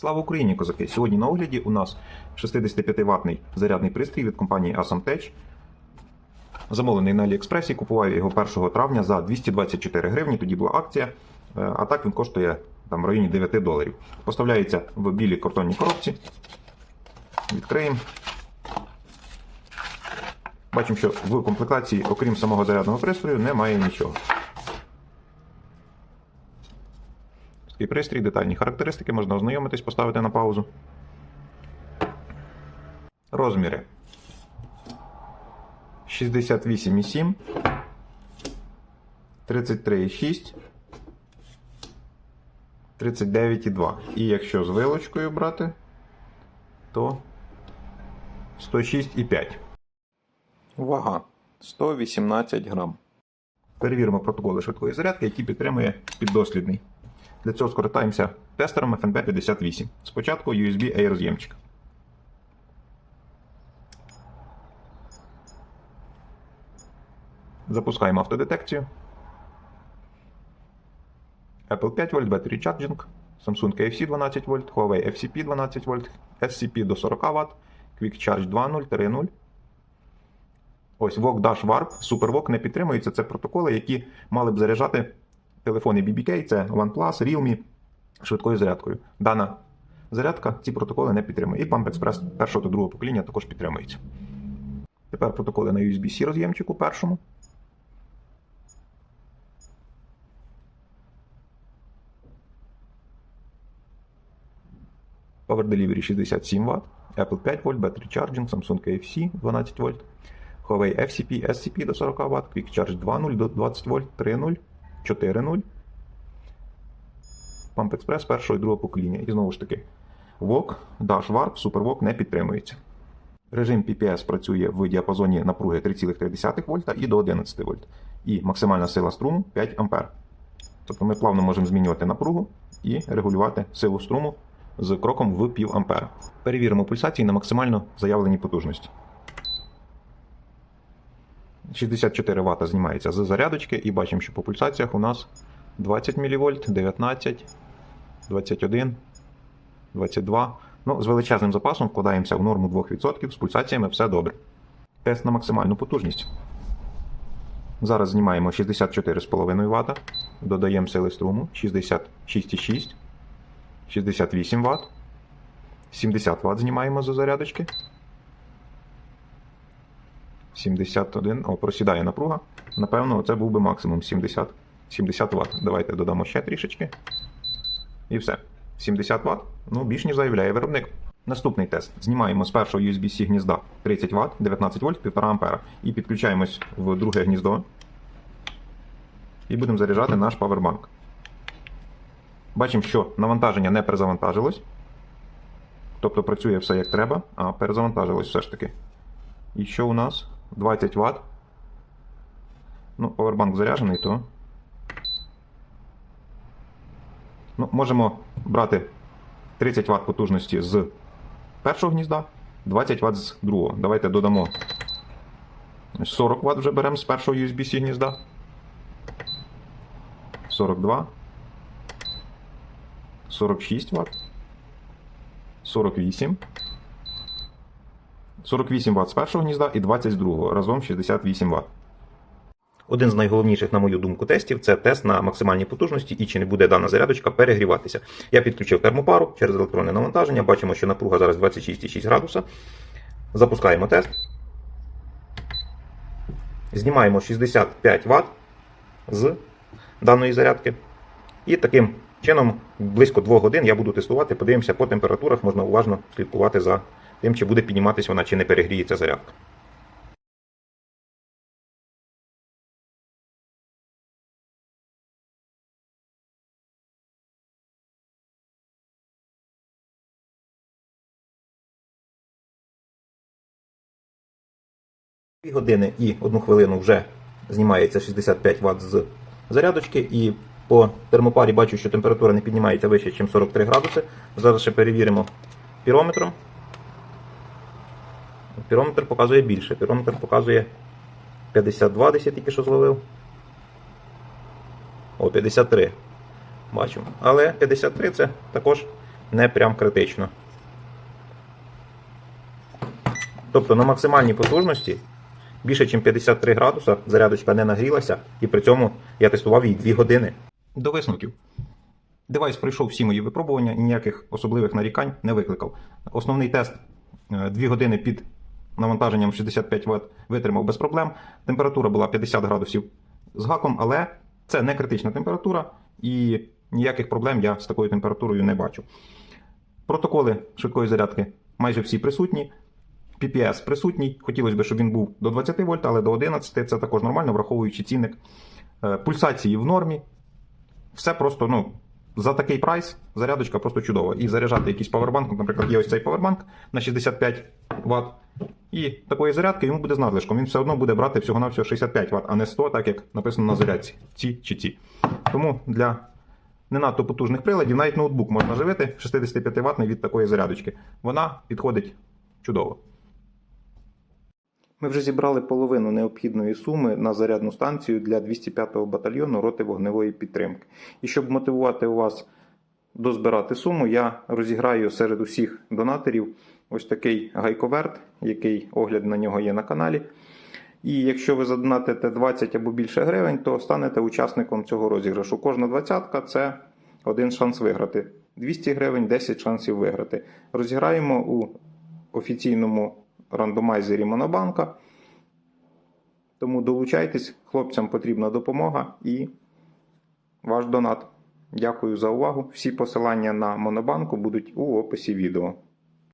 Слава Україні, козаки! Сьогодні на огляді у нас 65-ваттний зарядний пристрій від компанії Asamtech. Замовлений на Аліекспресі, купував його 1 травня за 224 гривні, тоді була акція, Е, а так він коштує там, в районі 9 доларів. Поставляється в білій картонній коробці. Відкриємо. Бачимо, що в комплектації, окрім самого зарядного пристрою, немає нічого. Такий пристрій, детальні характеристики, можна ознайомитись, поставити на паузу. Розміри 68,7, 33,6, 39,2. І якщо з вилочкою брати, то 106,5. Вага 118 грам. Перевіримо протоколи швидкої зарядки, які підтримує піддослідний. Для цього скористаємося тестером FNP58. Спочатку USB A роз'ємчик. Запускаємо автодетекцію. Apple 5 вольт, Battery Charging, Samsung KFC 12 вольт, Huawei FCP 12 вольт, SCP до 40 Вт, Quick Charge 2.0, 3.0. Ось VOOC Dash Warp, SuperVOOC не підтримується. Це протоколи, які мали б заряджати телефони BBK, це OnePlus, Realme швидкою зарядкою. Дана зарядка ці протоколи не підтримує. І Pump Express першого та другого покоління також підтримується. Тепер протоколи на USB-C роз'ємчику першому. Power Delivery 67 Вт, Apple 5 вольт, Battery Charging, Samsung KFC 12 вольт, Huawei FCP, SCP до 40 Вт, Quick Charge 2.0 до 20 вольт, 3.0, 4.0, Pump Express першого і другого покоління. І знову ж таки, VOOC, Dash Warp, SuperVOOC не підтримується. Режим PPS працює в діапазоні напруги 3,3 вольта і до 11 вольт. І максимальна сила струму 5 А. Тобто ми плавно можемо змінювати напругу і регулювати силу струму з кроком в пів ампера. Перевіримо пульсації на максимально заявленій потужності. 64 Вт знімається з зарядочки і бачимо, що по пульсаціях у нас 20 мВ, 19, 21, 22. Ну, з величезним запасом вкладаємося в норму 2%, з пульсаціями все добре. Тест на максимальну потужність. Зараз знімаємо 64,5 Вт, додаємо сили струму 66,6, 68 Вт, 70 Вт знімаємо з зарядочки. 71. О, просідає напруга. Напевно, це був би максимум 70 70 Вт. Давайте додамо ще трішечки. І все. 70 Вт. Ну, більш ніж заявляє виробник. Наступний тест. Знімаємо з першого USB-C гнізда 30 Вт, 19 вольт, 1,5 А. І підключаємось в друге гніздо. І будемо заряджати наш павербанк. Бачимо, що навантаження не перезавантажилось. Тобто працює все як треба, а перезавантажилось все ж таки. І що у нас? 20 Вт. Ну, повербанк заряджений, то. Ну, можемо брати 30 Вт потужності з першого гнізда, 20 Вт з другого. Давайте додамо 40 Вт вже беремо з першого USB-C гнізда. 42. 46 Вт. 48. 48 Вт з першого гнізда і 20 з разом 68 Вт. Один з найголовніших, на мою думку, тестів це тест на максимальній потужності і чи не буде дана зарядочка перегріватися. Я підключив термопару через електронне навантаження. Бачимо, що напруга зараз 26,6 градуса. Запускаємо тест. Знімаємо 65 Вт з даної зарядки. І таким чином, близько 2 годин я буду тестувати, подивимося по температурах, можна уважно слідкувати за тим, чи буде підніматися вона, чи не перегріється зарядка. Дві години і одну хвилину вже знімається 65 Вт з зарядочки, і по термопарі бачу, що температура не піднімається вище, ніж 43 градуси. Зараз ще перевіримо пірометром. Пірометр показує більше. Пірометр показує 52, десь я тільки що зловив. О, 53. Бачимо. Але 53 це також не прям критично. Тобто на максимальній потужності більше, ніж 53 градуса зарядочка не нагрілася, і при цьому я тестував її 2 години. До висновків. Девайс пройшов всі мої випробування і ніяких особливих нарікань не викликав. Основний тест 2 години під навантаженням 65 Вт витримав без проблем. Температура була 50 градусів з гаком, але це не критична температура і ніяких проблем я з такою температурою не бачу. Протоколи швидкої зарядки майже всі присутні. PPS присутній. Хотілося б, щоб він був до 20 вольт, але до 11 це також нормально, враховуючи цінник. Е, Пульсації в нормі. Все просто, ну, за такий прайс зарядочка просто чудова. І заряджати якийсь павербанк, наприклад, є ось цей павербанк на 65 Вт. І такої зарядки йому буде з надлишком. Він все одно буде брати всього-навсього 65 Вт, а не 100, так як написано на зарядці. Ці чи ці. Тому для не надто потужних приладів навіть ноутбук можна живити 65 Вт від такої зарядочки. Вона підходить чудово. Ми вже зібрали половину необхідної суми на зарядну станцію для 205-го батальйону роти вогневої підтримки. І щоб мотивувати вас дозбирати суму, я розіграю серед усіх донаторів ось такий гайковерт, який огляд на нього є на каналі. І якщо ви задонатите 20 або більше гривень, то станете учасником цього розіграшу. Кожна двадцятка це один шанс виграти. 200 гривень 10 шансів виграти. Розіграємо у офіційному рандомайзері Монобанка. Тому долучайтесь, хлопцям потрібна допомога і ваш донат. Дякую за увагу. Всі посилання на Монобанку будуть у описі відео.